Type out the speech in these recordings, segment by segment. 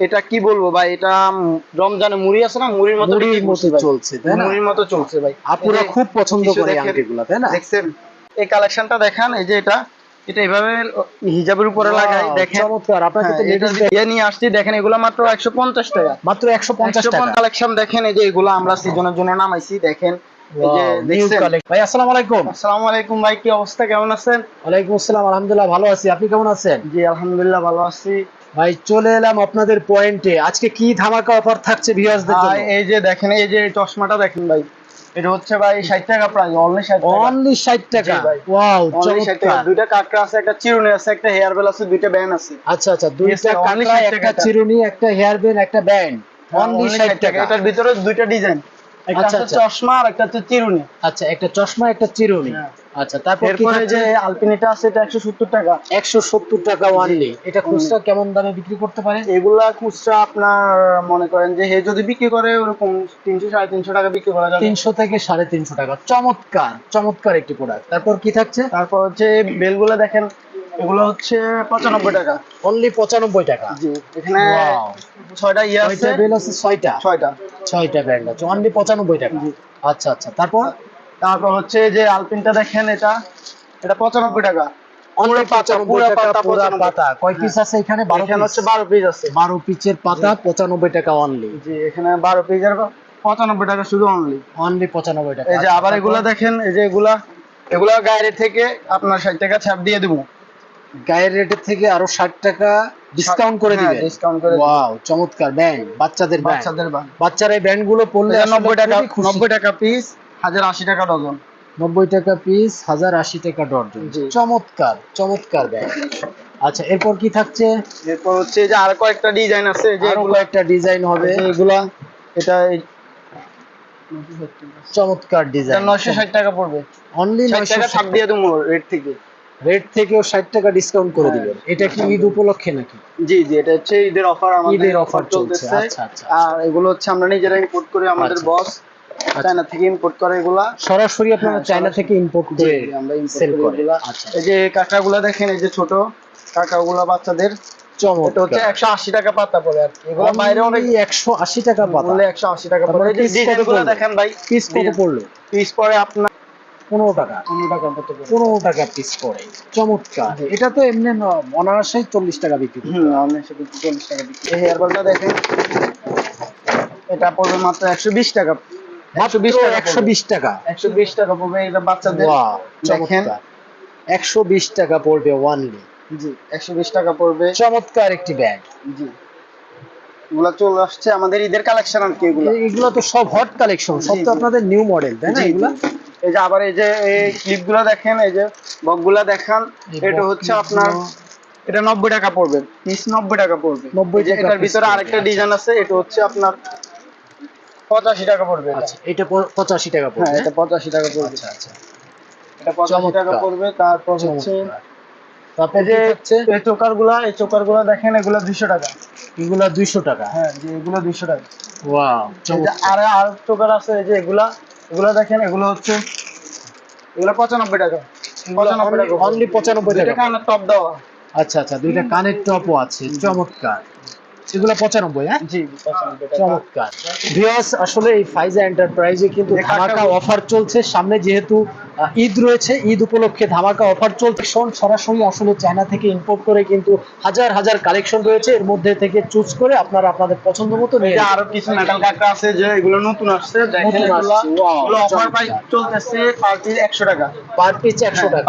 এটা কি বলব ভাই? এটা রমজানে মুড়ি আছে না? মুড়ির মতো মুড়ির মতো চলছে, তাই না? মুড়ির মতো চলছে ভাই। আপুরা খুব পছন্দ করে আংটিগুলো তাই না? দেখছেন? এই কালেকশনটা দেখান এই যে এটা এটা এইভাবে হিজাবের উপরে লাগাই দেখেন। চমৎকার আপনাকে তো হ্যাঁ, এটা নিয়ে আসছি দেখেন এগুলো মাত্র একশো পঞ্চাশ টাকা। মাত্র 150 টাকা। কালেকশন দেখেন এই যে এগুলো আমরা সিজনের জন্য নামাইছি দেখেন। ভাই আসসালামু আলাইকুম। আসসালামু আলাইকুম ভাই কি অবস্থা কেমন আছেন? ওয়ালাইকুম আসসালাম আলহামদুলিল্লাহ ভালো আছি। আপনি কেমন আছেন? জি আলহামদুলিল্লাহ ভালো আছি। ভাই চলে এলাম আপনাদের পয়েন্টে আজকে কি ধামাকা অফার থাকছে ভিউয়ার্সদের জন্য? এই যে দেখেন এই যে চশমাটা দেখেন ভাই এটা হচ্ছে ভাই ষাট টাকা প্রাইস অনলি ষাট টাকা। অনলি 60 টাকা? ওয়াও চমৎকার। দুইটা কাঁকড়া আছে একটা চিরুনি আছে একটা হেয়ার বেল আছে দুইটা ব্যান আছে। আচ্ছা আচ্ছা দুইটা 60 একটা। চিরুনি একটা হেয়ার ব্যান্ড একটা ব্যান্ড অনলি 60 টাকা। এটার ভিতরে দুইটা ডিজাইন একটা হচ্ছে আচ্ছা। চশমা আর একটা হচ্ছে চিরুনি। আচ্ছা একটা চশমা একটা চিরুনি। হ্যাঁ। আচ্ছা তারপর কি এরপরে যে থাকছে আলপিনিটা আছে এটা একশো সত্তর টাকা। 170 টাকা অনলি এটা খুচরা কেমন দামে বিক্রি করতে পারে? এগুলা খুচরা আপনার মনে করেন যে হে যদি বিক্রি করে ওরকম তিনশো সাড়ে তিনশো টাকা বিক্রি করা যাবে। 300 থেকে 350 টাকা। চমৎকার চমৎকার একটি প্রোডাক্ট তারপর কি থাকছে? তারপর হচ্ছে বেলগুলো দেখেন এগুলো হচ্ছে পঁচানব্বই টাকা। অনলি 95 টাকা। জি এখানে ছয়টা ইয়ে আছে। বেল আছে ছয়টা? ছয়টা। ছয়টা ব্র্যান্ড আছে অনলি 95 টাকা। আচ্ছা আচ্ছা তারপর? তারপর হচ্ছে যে আলপিনটা দেখেন এটা এটা পঁচানব্বই টাকা। অনলি 95 পুরা টাকা পাতা পুরা 95 পাতা। কয় পিস আছে এখানে? 12 এখানে পিস হচ্ছে বারো পিস আছে। 12 পিসের পাতা 95 টাকা অনলি জি এখানে বারো পিসের পঁচানব্বই টাকা শুধু অনলি অনলি 95 টাকা। এই যে আবার এগুলা দেখেন এই যে এগুলা এগুলা গায়ের থেকে আপনার ষাট টাকা ছাপ দিয়ে দেবো। গায়ের রেটের থেকে আরও 60 টাকা ডিসকাউন্ট করে ডিসকাউন্ট করে দিবেন। ওয়াও চমৎকার ব্যান্ড বাচ্চাদের বাচ্চাদের বাচ্চারা এই ব্যান্ডগুলো পড়লে নব্বই টাকা নব্বই টাকা পিস হাজার আশি টাকা ডজন। 90 টাকা পিস হাজার আশি টাকা ডজন। চমৎকার চমৎকার ব্যান্ড আচ্ছা এরপর কি থাকছে? এরপর হচ্ছে যে আর কয়েকটা ডিজাইন আছে যে কয়েকটা ডিজাইন হবে। এগুলা এটা চমৎকার ডিজাইন। নয়শো ষাট টাকা পড়বে। অনলি ষাট টাকা ছাপ দিয়ে দেবো রেট থেকে। রেট থেকেও ষাট টাকা ডিসকাউন্ট করে হ্যাঁ। দিবেন। এটা কি ঈদ উপলক্ষে নাকি? জি জি এটা হচ্ছে ঈদের অফার আমাদের ঈদের অফার চলছে, আচ্ছা, আচ্ছা। আর এগুলো হচ্ছে আমরা নিজেরাই ইম্পোর্ট করে আমাদের আচ্ছা। বস চায়না থেকে ইম্পোর্ট করে এগুলা। সরাসরি আপনারা হ্যাঁ, চায়না থেকে ইম্পোর্ট করে আমরা সেল করি আচ্ছা। এই যে কাঁকড়াগুলা দেখেন এই যে ছোট কাঁকড়াগুলা বাচ্চাদের এটা হচ্ছে চমৎকার একশো আশি টাকা পাতা পড়ে আর কি। এগুলো বাইরে অনেক একশো আশি টাকা পাতা। বললে একশো আশি টাকা পড়ে। এই যে piece কত ডিজাইনগুলো দেখেন ভাই। পিস কত পড়ল? পিস পরে আপনার পনেরো টাকা। পনেরো টাকা মতো পড়বে। টাকা পিস পড়ে। চমৎকার। এটা তো এমনি অনায়াসেই চল্লিশ টাকা বিক্রি করে। হুম চল্লিশ টাকা বিক্রি। এই হেয়ার দেখেন। এটা পড়বে মাত্র একশো বিশ টাকা। একশো বিশ টাকা একশো বিশ টাকা। একশো বিশ টাকা পড়বে এটা বাচ্চাদের দেখেন। চমৎকার। একশো বিশ টাকা পড়বে ওয়ানলি জি একশো বিশ টাকা পড়বে। চমৎকার একটি ব্যাগ জি এগুলা চলে আসছে আমাদের ঈদের কালেকশন আর কি এগুলো। এগুলো তো সব হট কালেকশন সব তো আপনাদের নিউ মডেল তাই না জি, এই যে আবার এই যে এই ক্লিপগুলা দেখেন এই যে বকগুলা দেখান এটা হচ্ছে আপনার এটা নব্বই টাকা পড়বে পিস নব্বই টাকা পড়বে। 90 এই যে টাকা এটার piece ভিতরে আরেকটা। ডিজাইন আছে এটা হচ্ছে আপনার পঁচাশি টাকা পড়বে আচ্ছা এটা পঁচাশি টাকা হ্যাঁ এটা পঁচাশি টাকা পড়বে। আচ্ছা আচ্ছা। এটা পঁচাশি টাকা পড়বে তারপর হচ্ছে তারপর যে এই চোকারগুলা এই চোকারগুলা দেখেন এগুলো দুইশো টাকা। এগুলা দুইশো টাকা? হ্যাঁ যে এগুলো দুইশো টাকা। ওয়াও আর আর চোকার আছে এই যে এগুলা এগুলা দেখেন এগুলো হচ্ছে এগুলো পঁচানব্বই টাকা। পঁচানব্বই টাকা। অনলি পঁচানব্বই টাকা। কানের টপ দেওয়া। আচ্ছা আচ্ছা দুইটা কানের টপও আছে চমৎকার। এগুলো পঁচানব্বই হ্যাঁ? জি চমৎকার। ভিউয়ার্স আসলে এই ফাইজা এন্টারপ্রাইজে কিন্তু ধামাকা অফার চলছে। সামনে যেহেতু ঈদ রয়েছে ঈদ উপলক্ষে ধামাকা অফার চলছে। শোন সরাসরি আসলে চায়না থেকে ইম্পোর্ট করে কিন্তু হাজার হাজার কালেকশন রয়েছে। এর মধ্যে থেকে চুজ করে আপনারা আপনাদের পছন্দ মতো নিয়ে আরও কিছু মেটাল আছে যে এগুলো নতুন আসছে। অফার প্রাইস চলতেছে পার পিস একশো টাকা। পার পিস একশো টাকা।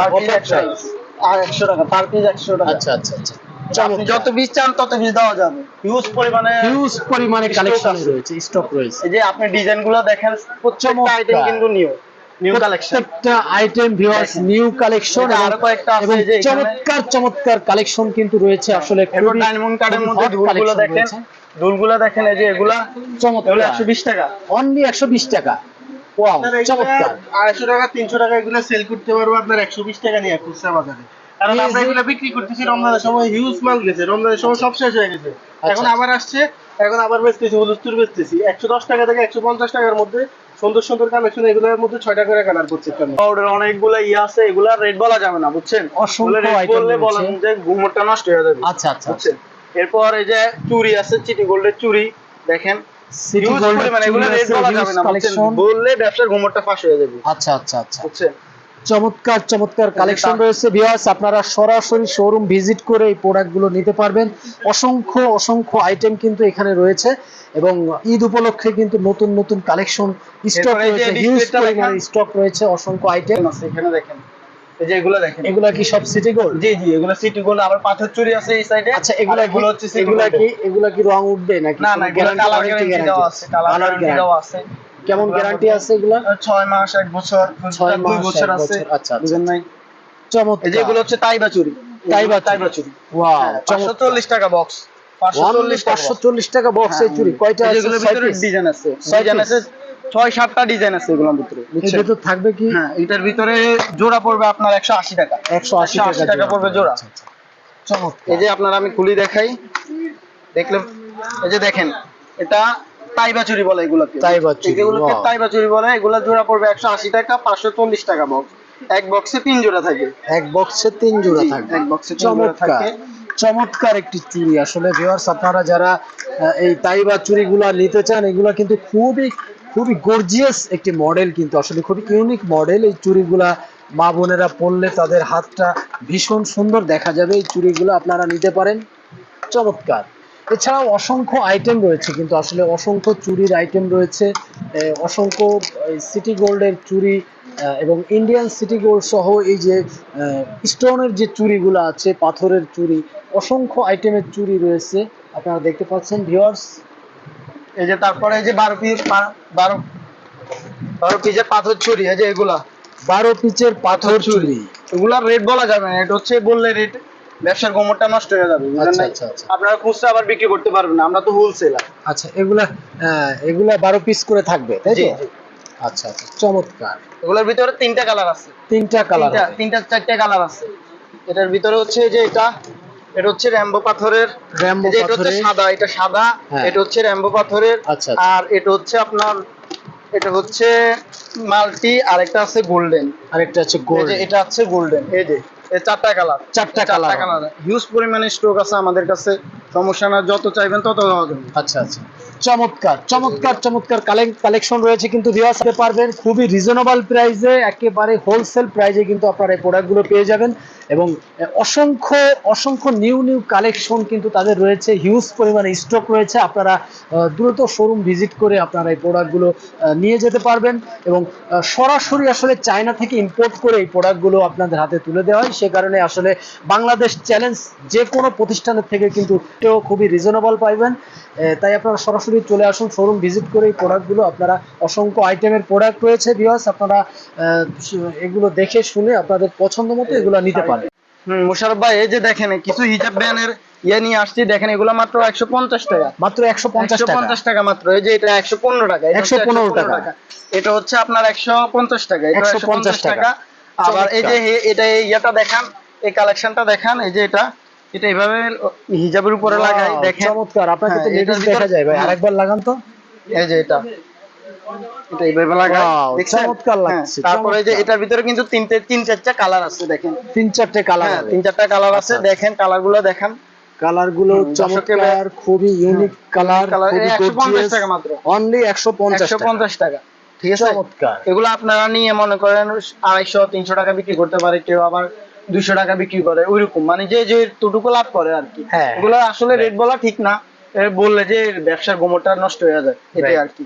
টাকা। পার পিস একশো টাকা। আচ্ছা আচ্ছা আচ্ছা। যত পিস চান তত পিস দেওয়া যাবে। হিউজ পরিমাণে হিউজ পরিমাণে কালেকশন রয়েছে স্টক রয়েছে। এই যে আপনি ডিজাইনগুলো দেখেন প্রত্যেকটা চমৎকার। আইটেম কিন্তু নিউ নিউ কালেকশন প্রত্যেকটা আইটেম ভিউয়ার্স নিউ কালেকশন এটা কয়েকটা আছে যে চমৎকার চমৎকার কালেকশন কিন্তু রয়েছে। আসলে খুবই- ডায়মন্ড কার্ডের মধ্যে hot দেখেন। রয়েছে। দেখেন এই যে এগুলা এগুলো চমৎকার একশো বিশ টাকা। অনলি একশো বিশ টাকা। ওয়াও চমৎকার। আড়াইশো টাকা তিনশো টাকা এগুলো সেল করতে পারব আপনার একশো বিশ টাকা নিয়ে খুচরা বাজারে। কারণ আমরা এগুলো বিক্রি করতেছি রমজানের সময় হিউজ মাল গেছে রমজানের সময় সব শেষ হয়ে গেছে। এখন আচ্ছা। আবার আসছে এখন আবার বেচতেছি হুলুস্তুর বেচতেছি। একশো দশ টাকা থেকে একশো পঞ্চাশ টাকার মধ্যে সুন্দর সুন্দর কালেকশন এগুলোর মধ্যে ছয়টা করে কালার করছে পাউডার অনেকগুলো ইয়ে আছে এগুলা রেট বলা যাবে না বুঝছেন? অসংখ্য বললে বলেন যে ঘুমোরটা নষ্ট হয়ে যাবে। আচ্ছা আচ্ছা বুঝছেন? এরপর এই যে চুড়ি আছে চিটি গোল্ডের চুড়ি দেখেন। সিটি গোল্ড পরিমাণে, এগুলো রেট বলা যাবে না বললে ব্যবসার ঘুমরটা ফাঁস হয়ে যাবে। আচ্ছা আচ্ছা আচ্ছা। বুঝছেন? চমৎকার চমৎকার কালেকশন রয়েছে ভিউয়ার্স আপনারা সরাসরি শোরুম ভিজিট করে এই প্রোডাক্টগুলো নিতে পারবেন। অসংখ্য অসংখ্য আইটেম কিন্তু এখানে রয়েছে এবং ঈদ উপলক্ষে কিন্তু নতুন নতুন কালেকশন স্টক রয়েছে। হিউজ পরিমাণে। স্টক রয়েছে অসংখ্য আইটেম আছে এখানে দেখেন। এই যে এগুলো দেখেন। এগুলা কি সব সিটি গোল্ড জি জি এগুলো সিটি গোল্ড আবার পাথর চুরি আছে এই সাইডে আচ্ছা এগুলা এগুলো কি হচ্ছে এগুলা কি এগুলা কি রং উঠবে নাকি? না না গ্যারান্টি দেওয়া আছে কালার গ্যারান্টি দেওয়া আছে। কেমন গ্যারান্টি আছে এগুলা? ছয় মাস এক বছর ছয় দুই মাস, বছর আছে আচ্ছা, আচ্ছা। বুঝেন নাই? চমৎকার। এই যে এগুলো হচ্ছে তাইবা চুরি। চুরি। তাইবা চুরি। ওয়াও পাঁচশো চল্লিশ টাকা বক্স পাঁচশো চল্লিশ টাকা বক্স এই চুরি। কয়টা আছে? এগুলোর ভিতরে ডিজাইন আছে। ডিজাইন আছে ছয় সাতটা ডিজাইন আছে এগুলোর ভিতরে বুঝছেন? ভেতর থাকবে কি? হ্যাঁ এটার ভিতরে জোড়া পড়বে আপনার একশো আশি টাকা। একশো আশি 180 টাকা পড়বে জোড়া। আচ্ছা, আচ্ছা। চমৎকার এই যে আপনার আমি খুলি দেখাই। দেখলে এই যে দেখেন এটা তাইবা চুরি বলে এগুলোকে। তাইবা চুরি, এগুলোকে. তাইবা চুরি বলে এগুলা জোড়া পড়বে একশো আশি টাকা পাঁচশো চল্লিশ টাকা বক্স এক বক্সে তিন জোড়া থাকে। এক বক্সে তিন জোড়া জি, থাকবে। এক জোড়া চমৎকার। চমৎকার একটি চুড়ি আসলে ভিউয়ার্স আপনারা যারা এই তাইবা চুড়িগুলা নিতে চান এগুলা কিন্তু খুবই খুবই গর্জিয়াস একটি মডেল কিন্তু। আসলে খুবই ইউনিক মডেল এই চুড়িগুলা মা বোনেরা পরলে তাদের হাতটা ভীষণ সুন্দর দেখা যাবে। এই চুড়িগুলো আপনারা নিতে পারেন। চমৎকার। এছাড়াও অসংখ্য আইটেম রয়েছে কিন্তু আসলে অসংখ্য চুরির আইটেম রয়েছে অসংখ্য সিটি গোল্ডের চুরি এবং ইন্ডিয়ান সিটি গোল্ড সহ এই যে স্টোনের যে চুরিগুলো আছে পাথরের চুরি অসংখ্য আইটেমের চুরি রয়েছে আপনারা দেখতে পাচ্ছেন ভিওয়ার্স এই যে তারপরে এই যে বারো পিস বারো বারো পিসের পাথর চুরি এই যে এগুলা। বারো পিচের পাথর চুরি। এগুলার রেট বলা যাবে না এটা হচ্ছে বললে রেট ব্যবসার গোমরটা নষ্ট হয়ে যাবে বুঝলেন আচ্ছা? আচ্ছা, আচ্ছা। আপনারা খুচরা আবার বিক্রি করতে পারবেন না আমরা তো হোলসেলার আচ্ছা এগুলা এগুলা বারো পিস করে থাকবে তাই তো? আচ্ছা আচ্ছা চমৎকার। এগুলোর ভিতরে তিনটা কালার আছে। তিনটা কালার তিনটা চারটা কালার আছে। এটার ভিতরে হচ্ছে যে এটা এটা হচ্ছে র্যাম্বো পাথরের র্যাম্বো এটা হচ্ছে সাদা এটা সাদা হ্যাঁ। এটা হচ্ছে র্যাম্বো পাথরের। আর এটা হচ্ছে আপনার এটা হচ্ছে মাল্টি আর একটা আছে গোল্ডেন। আরেকটা হচ্ছে এই গোল্ড এটা হচ্ছে গোল্ডেন এই যে। এই চারটা কালার চারটা। কালার হিউজ পরিমাণে স্টক আছে আমাদের কাছে। সমস্যা না যত চাইবেন তত দেওয়া যাবে। আচ্ছা আচ্ছা। চমৎকার চমৎকার চমৎকার কালেকশন রয়েছে কিন্তু পারবেন। খুবই রিজনেবল প্রাইসে একেবারে হোলসেল প্রাইসে কিন্তু আপনারা এই প্রোডাক্টগুলো পেয়ে যাবেন। এবং অসংখ্য অসংখ্য নিউ নিউ কালেকশন কিন্তু তাদের রয়েছে। হিউজ পরিমাণে স্টক রয়েছে। আপনারা দ্রুত শোরুম ভিজিট করে আপনারা এই প্রোডাক্টগুলো নিয়ে যেতে পারবেন। এবং সরাসরি আসলে চায়না থেকে ইম্পোর্ট করে এই প্রোডাক্টগুলো আপনাদের হাতে তুলে দেওয়া হয়। সে কারণে আসলে বাংলাদেশ চ্যালেঞ্জ যে কোনো প্রতিষ্ঠানের থেকে কিন্তু খুবই রিজনেবল পাইবেন। তাই আপনারা সরাসরি চলে আসুন শোরুম ভিজিট করে এই প্রোডাক্টগুলো আপনারা অসংখ্য আইটেমের প্রোডাক্ট রয়েছে ভিউয়ার্স আপনারা এগুলো দেখে শুনে আপনাদের পছন্দ মতো এগুলো নিতে পারেন। মুশারফ ভাই এই যে দেখেন কিছু হিজাব ব্যানের ইয়ে নিয়ে আসছি দেখেন এগুলো মাত্র একশো পঞ্চাশ টাকা। মাত্র একশো পঞ্চাশ টাকা। পঞ্চাশ টাকা মাত্র এই যে এটা একশো পনেরো টাকা হচ্ছে 115 টাকা। এটা হচ্ছে আপনার একশো পঞ্চাশ টাকা একশো পঞ্চাশ টাকা। টাকা। আবার এই যে এটা ইয়েটা দেখান এই কালেকশনটা দেখান এই যে এটা। এটা এইভাবে হিজাবের উপরে লাগাই দেখেন। চমৎকার। আপনাকে তো হ্যাঁ, লেডিস দেখা যায় ভাই। আরেকবার লাগান তো। এই যে এটা। এটা এইভাবে লাগাই চমৎকার হ্যাঁ, লাগছে, তারপরে এই যে এটার ভিতরে কিন্তু তিনটে তিন চারটা কালার আছে দেখেন। তিন চারটে কালার হ্যাঁ তিন চারটা কালার আছে আচ্ছা, দেখেন কালারগুলো দেখান কালারগুলো চমৎকার খুবই ইউনিক কালার খুবই 150 টাকা মাত্র। অনলি একশো পঞ্চাশ একশো পঞ্চাশ টাকা ঠিক আছে? চমৎকার। এগুলো আপনারা নিয়ে মনে করেন আড়াইশো তিনশো টাকা বিক্রি করতে পারে কেউ আবার দুইশো টাকা বিক্রি করে ওইরকম। মানে যে যে টুটুকু লাভ করে আর কি। হ্যাঁ। আসলে রেট বলা ঠিক না। বললে যে ব্যবসার গোমরটা নষ্ট হয়ে যায়। এটাই আর কি।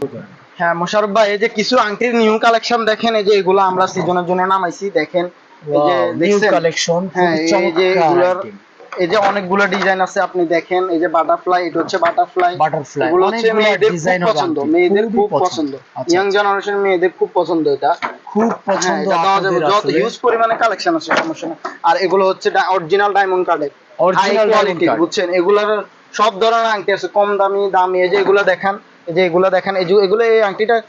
হ্যাঁ মোশারফ ভাই এই যে কিছু আংটির নিউ কালেকশন দেখেন এই যে এগুলো আমরা সিজনের জন্য নামাইছি দেখেন। এই যে নিউ কালেকশন হ্যাঁ এই যে এগুলোর এই যে অনেকগুলো ডিজাইন আছে আপনি দেখেন এই যে বাটারফ্লাই এটা হচ্ছে বাটারফ্লাই Battlefly, এগুলো হচ্ছে মেয়েদের খুব পছন্দ মেয়েদের খুব পছন্দ। পছন্দ। আচ্ছা, ইয়াং জেনারেশন মেয়েদের খুব পছন্দ এটা। খুব হ্যাঁ, পছন্দ এটা যাবে। যত। হিউজ পরিমাণে কালেকশন আছে সমস্যা না আর এগুলো হচ্ছে অরিজিনাল ডায়মন্ড কার্ডের diamond card। বুঝছেন? এগুলোর সব ধরনের আংটি আছে কম দামি দামি এই যে এগুলো দেখেন এই যে এগুলো দেখেন এই যে এগুলো এই আংটিটা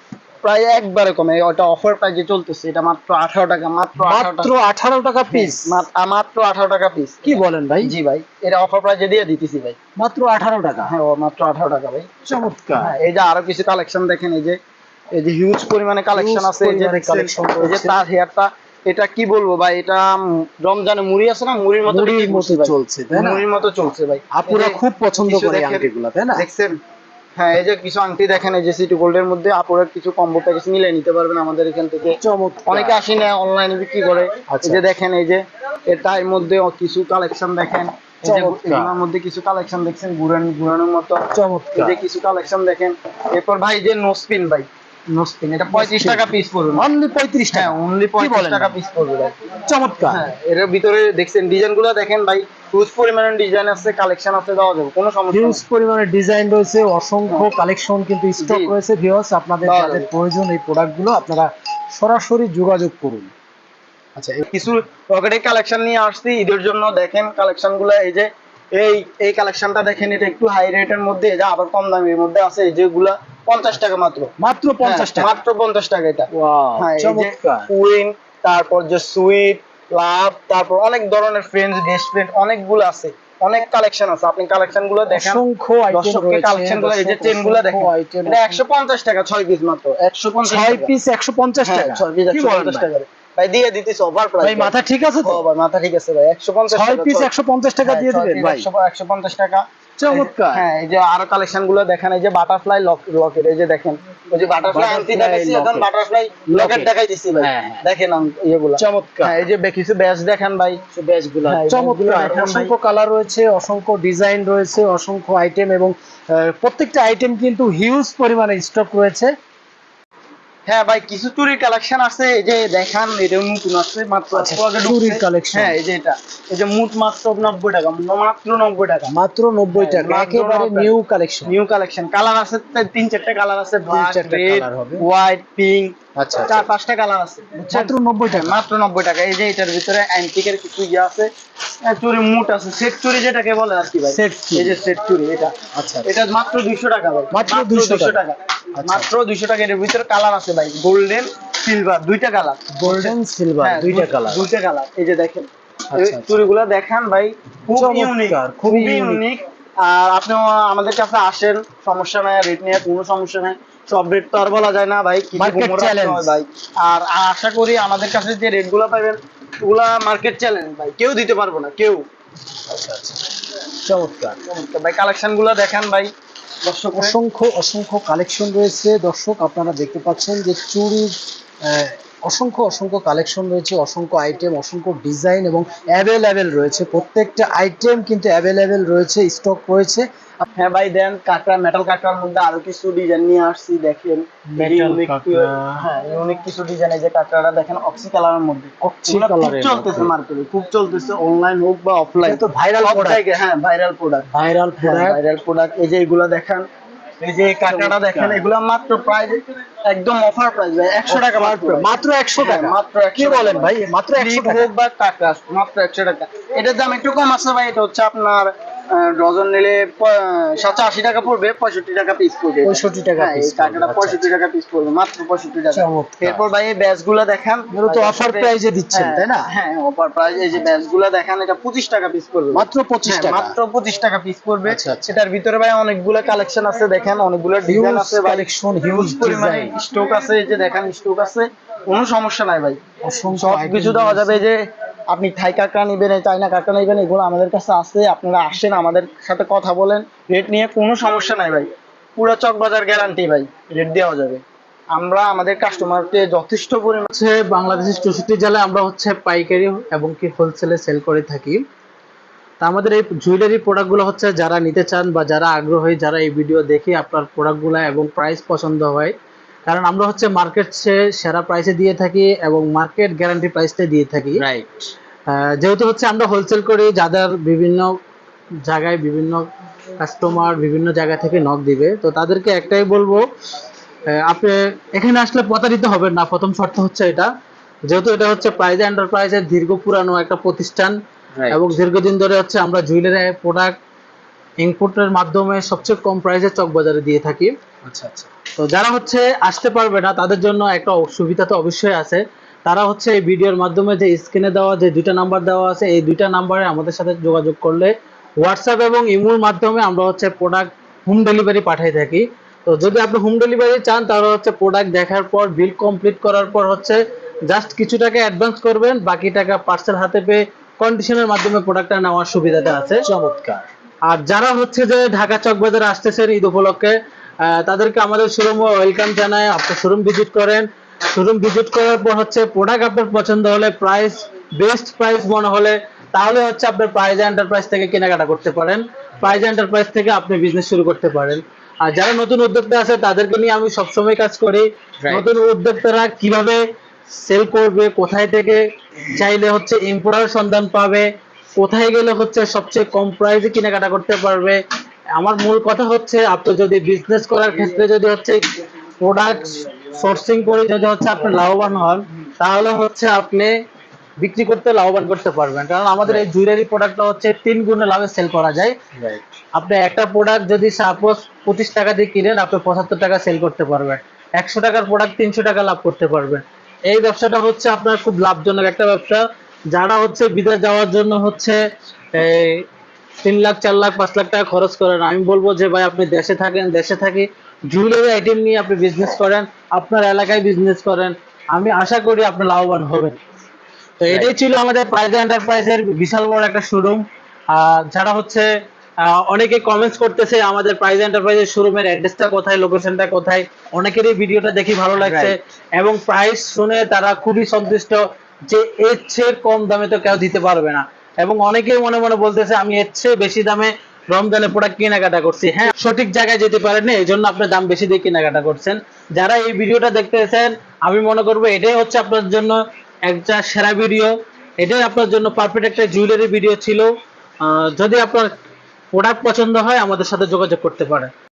প্রায় একবারে কমে। ওটা অফার প্রাইজে চলতেছে এটা মাত্র আঠারো টাকা মাত্র মাত্র আঠারো টাকা পিস মাত্র আঠারো টাকা পিস কি বলেন ভাই? জি ভাই এটা অফার প্রাইজে দিয়ে দিতেছি ভাই। মাত্র আঠারো টাকা? হ্যাঁ মাত্র আঠারো টাকা ভাই। চমৎকার। হ্যাঁ, এই যে আরও কিছু কালেকশন দেখেন এই যে এই যে হিউজ পরিমাণে কালেকশন আছে এই যে collection এই যে তার হেয়ারটা এটা কি বলব ভাই? এটা রমজানে মুড়ি আছে না? মুড়ির মতো চলছে তাই না? মুড়ির মতো চলছে ভাই। আপুরা খুব পছন্দ করে আংটিগুলো তাই না? দেখছেন? হ্যাঁ এই যে কিছু আংটি দেখেন এই যে সিটি গোল্ডের মধ্যে আপুরা কিছু কম্বো প্যাকেজ মিলে নিতে পারবেন আমাদের এখান থেকে। অনেকে আসি না অনলাইনে বিক্রি করে। আচ্ছা। এই যে দেখেন এই যে এটা এর মধ্যে কিছু কালেকশন দেখেন। চমৎকার। এগুলোর মধ্যে কিছু কালেকশন দেখছেন ঘুরান ঘুরানোর মতো। চমৎকার যে কিছু কালেকশন দেখেন। এরপর ভাই যে নোসপিন ভাই। নোসপিন এটা পঁয়ত্রিশ টাকা পিস পড়বে। অনলি পঁয়ত্রিশ টাকা। অনলি পঁয়ত্রিশ বলেন? টাকা পিস পড়বে ভাই। চমৎকার। হ্যাঁ এর ভিতরে দেখছেন ডিজাইনগুলো দেখেন ভাই। হিউজ পরিমাণের ডিজাইন আছে কালেকশন আছে দেওয়া যাবে কোনো সমস্যা হিউজ নেই। পরিমাণে ডিজাইন রয়েছে অসংখ্য কালেকশন কিন্তু স্টক রয়েছে ভিউয়ার্স আপনাদের যাদের প্রয়োজন এই প্রোডাক্টগুলো আপনারা সরাসরি যোগাযোগ করুন। আচ্ছা কিছু পকেটের কালেকশন নিয়ে আসছি ঈদের জন্য দেখেন কালেকশনগুলো এই যে এই এই কালেকশনটা দেখেন এটা একটু হাই রেটের মধ্যে এটা আবার কম দামের মধ্যে আছে এই যেগুলা পঞ্চাশ টাকা মাত্র। মাত্র পঞ্চাশ হ্যাঁ, টাকা। মাত্র পঞ্চাশ টাকা এটা। হ্যাঁ যে তারপর যে সুইট লাভ তারপর অনেক ধরনের ফ্রেন্ডস বেস্ট ফ্রেন্ড অনেকগুলো আছে। অনেক কালেকশন আছে। আপনি কালেকশনগুলো দেখেন। অসংখ্য আইটেম দর্শককে কালেকশনগুলো এই যে চেনগুলো দেখেন। এটা একশো পঞ্চাশ টাকা 6 পিস মাত্র। একশো পঞ্চাশ ছয় টাকা। পিস একশো পঞ্চাশ হ্যাঁ, টাকা। 6 পিস কি একশো বলেন পঞ্চাশ ভাই? টাকা। ভাই দিয়ে দিতেছ ওভার প্রাইস ভাই মাথা ঠিক আছে তো? ভাই মাথা ঠিক আছে ভাই। একশো পঞ্চাশ ছয় পিস একশো পঞ্চাশ টাকা দিয়ে দিবেন ভাই। একশো পঞ্চাশ টাকা। চমৎকার। হ্যাঁ এই যে আরও কালেকশনগুলো দেখেন এই যে বাটারফ্লাই লকেট এই যে দেখেন ওই যে বাটারফ্লাই আনতে দেখাইছি এখন বাটারফ্লাই লকেট Locket। দেখাইতেছি ভাই। হ্যাঁ, হ্যাঁ। দেখেন ইয়েগুলো। চমৎকার। হ্যাঁ এই যে কিছু ব্যাচ দেখেন ভাই। ব্যাচগুলো চমৎকার। অসংখ্য কালার রয়েছে অসংখ্য ডিজাইন রয়েছে অসংখ্য আইটেম এবং প্রত্যেকটা আইটেম কিন্তু হিউজ পরিমাণে স্টক রয়েছে। হ্যাঁ ভাই কিছু চুরির কালেকশন আছে এই যে দেখান এটা নতুন আছে মাত্র আচ্ছা, চুরির কালেকশন হ্যাঁ এই যে এটা। এই যে মুট মাত্র নব্বই টাকা মাত্র নব্বই টাকা। মাত্র নব্বই হ্যাঁ, টাকা একেবারে new collection new collection colour আছে তিন চারটা কালার আছে ব্ল্যাক রেড হোয়াইট পিঙ্ক আচ্ছা আচ্ছা। চার পাঁচটা কালার আছে মাত্র নব্বই টাকা মাত্র নব্বই টাকা এই যে এটার ভিতরে অ্যান্টিকের কিছু ইয়ে আছে চুরি মুট আছে। সেট চুরি যেটাকে বলে আর কি ভাই? Set এই যে সেট চুরি এটা। আচ্ছা এটা মাত্র দুইশো টাকা ভাই। মাত্র 200 টাকা। টাকা। মাত্র দুইশো টাকা। এটার ভিতরে কালার আছে ভাই। গোল্ডেন সিলভার দুইটা কালার। গোল্ডেন সিলভার হ্যাঁ, দুইটা কালার। দুইটা কালার। এই যে দেখেন। আচ্ছা। দেখান ভাই। খুব ইউনিক খুবই খুবই ইউনিক আর আপনি আমাদের কাছে আসেন। সমস্যা নাই রেট নিয়ে কোনো সমস্যা নাই। সব রেট তো আর বলা যায় না ভাই ভাই। আর আশা করি আমাদের কাছে যে রেটগুলো পাবেন ওগুলা মার্কেট চ্যালেঞ্জ ভাই। কেউ দিতে পারব না কেউ। চমৎকার। চমৎকার। ভাই কালেকশনগুলো দেখান ভাই। দর্শক অসংখ্য অসংখ্য কালেকশন রয়েছে। দর্শক আপনারা দেখতে পাচ্ছেন যে চুরির অসংখ্য অসংখ্য কালেকশন রয়েছে অসংখ্য আইটেম অসংখ্য ডিজাইন এবং অ্যাভেলেবেল রয়েছে। প্রত্যেকটা আইটেম কিন্তু অ্যাভেলেবেল রয়েছে স্টক রয়েছে। হ্যাঁ ভাই দেন কাঁকড়া মেটাল কাঁকড়ার মধ্যে আরও কিছু ডিজাইন নিয়ে আসছি দেখেন। হ্যাঁ ইউনিক কিছু ডিজাইন এই যে কাঁকড়াটা দেখেন অক্সি কালারের মধ্যে। খুব চলতেছে মার্কেটে খুব চলতেছে অনলাইন হোক বা অফলাইন এটা তো ভাইরাল প্রোডাক্ট হ্যাঁ viral product viral product viral product এই যে এগুলো দেখেন এই যে কাঁকড়াটা দেখেন এগুলো মাত্র প্রাইস একদম অফার প্রাইস ভাই। একশো টাকা মাত্র। মাত্র একশো টাকা। হ্যাঁ, মাত্র কি বলেন ভাই? মাত্র একশো Flip টাকা। হোক বা কাঁকড়া মাত্র একশো টাকা। এটার দাম একটু কম আছে ভাই এটা হচ্ছে আপনার ডজন নিলে সাতশো আশি টাকা পড়বে পঁয়ষট্টি টাকা পিস পড়বে 65 টাকা হ্যাঁ, পড়বে, কাঁকড়া আচ্ছা, পঁয়ষট্টি টাকা পিস পড়বে মাত্র পঁয়ষট্টি টাকা। এরপর ভাই এই ব্যাচগুলা দেখান তো অফার প্রাইজে দিচ্ছেন হ্যাঁ, তাই না? হ্যাঁ অফার প্রাইস এই যে ব্যাচগুলা দেখান এটা পঁচিশ টাকা পিস পড়বে। মাত্র পঁচিশ হ্যাঁ, টাকা। মাত্র পঁচিশ টাকা পিস পড়বে। আচ্ছা, আচ্ছা। সেটার ভিতরে ভাই অনেকগুলো কালেকশন আছে দেখেন অনেকগুলো ডিজাইন আছে huge হিউজ পরিমাণে স্টক আছে এই যে দেখেন স্টক আছে। কোনো সমস্যা নাই ভাই। সব কিছু দেওয়া যাবে এই যে আপনি থাই কাঁকড়া নেবেন চাইনা কাঁকড়া নেবেন, এগুলো আমাদের কাছে আছে, আপনারা আসেন, আমাদের সাথে কথা বলেন। রেট নিয়ে কোনো সমস্যা নাই ভাই। পুরো চকবাজার গ্যারান্টি ভাই রেট দেওয়া যাবে। আমরা আমাদের কাস্টমারকে যথেষ্ট পরিমাণ হচ্ছে বাংলাদেশের চৌষট্টি জেলায় আমরা হচ্ছে পাইকারি এবং কি হোলসেলে সেল করে থাকি। তা আমাদের এই জুয়েলারি প্রোডাক্টগুলো হচ্ছে যারা নিতে চান বা যারা আগ্রহী, যারা এই ভিডিও দেখে আপনার প্রোডাক্টগুলো এবং প্রাইস পছন্দ হয় কারণ আমরা হচ্ছে মার্কেট সেরা প্রাইসে দিয়ে থাকি এবং মার্কেট গ্যারান্টি প্রাইসটা দিয়ে থাকি। রাইট যেহেতু হচ্ছে আমরা হোলসেল করি যাদের বিভিন্ন জায়গায় বিভিন্ন কাস্টমার বিভিন্ন জায়গা থেকে নক দিবে তো তাদেরকে একটাই বলব আপনি এখানে আসলে প্রতারিত হবেন না। প্রথম শর্ত হচ্ছে এটা। যেহেতু এটা হচ্ছে প্রাইজে এন্টারপ্রাইজের দীর্ঘ পুরানো একটা প্রতিষ্ঠান এবং দীর্ঘদিন ধরে হচ্ছে আমরা জুয়েলারি প্রোডাক্ট ইনপুটের মাধ্যমে সবচেয়ে কম প্রাইসে চক বাজারে দিয়ে থাকি। তো যারা হচ্ছে আসতে পারবে না তাদের জন্য একটা সুবিধা তো অবশ্যই আছে। তারা হচ্ছে এই ভিডিওর মাধ্যমে যে স্ক্রিনে দেওয়া যে দুইটা নাম্বার দেওয়া আছে এই দুইটা নাম্বারে আমাদের সাথে যোগাযোগ করলে হোয়াটসঅ্যাপ এবং ইমোর মাধ্যমে আমরা হচ্ছে প্রোডাক্ট হোম ডেলিভারি পাঠিয়ে থাকি। তো যদি আপনি হোম ডেলিভারি চান তাহলে হচ্ছে প্রোডাক্ট দেখার পর বিল কমপ্লিট করার পর হচ্ছে জাস্ট কিছু টাকা অ্যাডভান্স করবেন বাকি টাকা পার্সেল হাতে পেয়ে কন্ডিশনের মাধ্যমে প্রোডাক্টটা নেওয়ার সুবিধাটা আছে। চমৎকার। আর যারা হচ্ছে যে ঢাকা চক বাজারে আসতেছেন ঈদ উপলক্ষে তাদেরকে আমাদের শোরুম ওয়েলকাম জানায়। আপনি শোরুম ভিজিট করেন। শোরুম ভিজিট করার পর হচ্ছে প্রোডাক্ট আপনার পছন্দ হলে প্রাইস বেস্ট প্রাইস মনে হলে তাহলে হচ্ছে আপনার প্রাইজ এন্টারপ্রাইজ থেকে কেনাকাটা করতে পারেন। প্রাইজ এন্টারপ্রাইজ থেকে আপনি বিজনেস শুরু করতে পারেন। আর যারা নতুন উদ্যোক্তা আছে তাদেরকে নিয়ে আমি সবসময় কাজ করি. নতুন উদ্যোক্তারা কীভাবে সেল করবে কোথায় থেকে চাইলে হচ্ছে ইম্পোর্টার সন্ধান পাবে কোথায় গেলে হচ্ছে সবচেয়ে কম প্রাইসে কেনাকাটা করতে পারবে আমার মূল কথা হচ্ছে আপনি যদি বিজনেস করার ক্ষেত্রে যদি হচ্ছে প্রোডাক্ট সোর্সিং করে যদি হচ্ছে আপনি লাভবান হন তাহলে হচ্ছে আপনি বিক্রি করতে লাভবান করতে পারবেন। কারণ আমাদের এই জুয়েলারি প্রোডাক্টটা হচ্ছে তিন গুণে লাভে সেল করা যায়। আপনি একটা প্রোডাক্ট যদি সাপোজ পঁচিশ টাকা দিয়ে কিনেন আপনি পঁচাত্তর টাকা সেল করতে পারবেন। একশো টাকার প্রোডাক্ট তিনশো টাকা লাভ করতে পারবেন। এই ব্যবসাটা হচ্ছে আপনার খুব লাভজনক একটা ব্যবসা। যারা হচ্ছে বিদেশ যাওয়ার জন্য হচ্ছে এই তিন লাখ চার লাখ পাঁচ লাখ টাকা খরচ করেন। আমি বলব যে ভাই আপনি দেশে থাকেন দেশে থাকি জুয়েলারি আইটেম নিয়ে আপনি বিজনেস করেন আপনার এলাকায় বিজনেস করেন। আমি আশা করি আপনি লাভবান হবেন। তো এটাই ছিল আমাদের প্রাইজ এন্টারপ্রাইজের বিশাল বড় একটা শোরুম যারা হচ্ছে আহ, অনেকে কমেন্টস করতেছে আমাদের প্রাইজ এন্টারপ্রাইজের শোরুমের অ্যাড্রেসটা কোথায় লোকেশনটা কোথায়। অনেকেরই ভিডিওটা দেখি ভালো লাগছে। এবং প্রাইস শুনে তারা খুবই সন্তুষ্ট যে এর চেয়ে কম দামে তো কেউ দিতে পারবে না। এবং অনেকেই মনে মনে বলতেছে, আমি এর চেয়ে বেশি দামে রমজানের প্রোডাক্ট কেনাকাটা করছি। হ্যাঁ সঠিক জায়গায় যেতে পারেননি এই জন্য আপনি দাম বেশি দিয়ে কেনাকাটা করছেন। যারা এই ভিডিওটা দেখতেছেন, আমি মনে করব এটাই হচ্ছে আপনার জন্য একটা সেরা ভিডিও। এটাই আপনার জন্য পারফেক্ট একটা জুয়েলারি ভিডিও ছিল। যদি আপনার প্রোডাক্ট পছন্দ হয়, আমাদের সাথে যোগাযোগ করতে পারেন।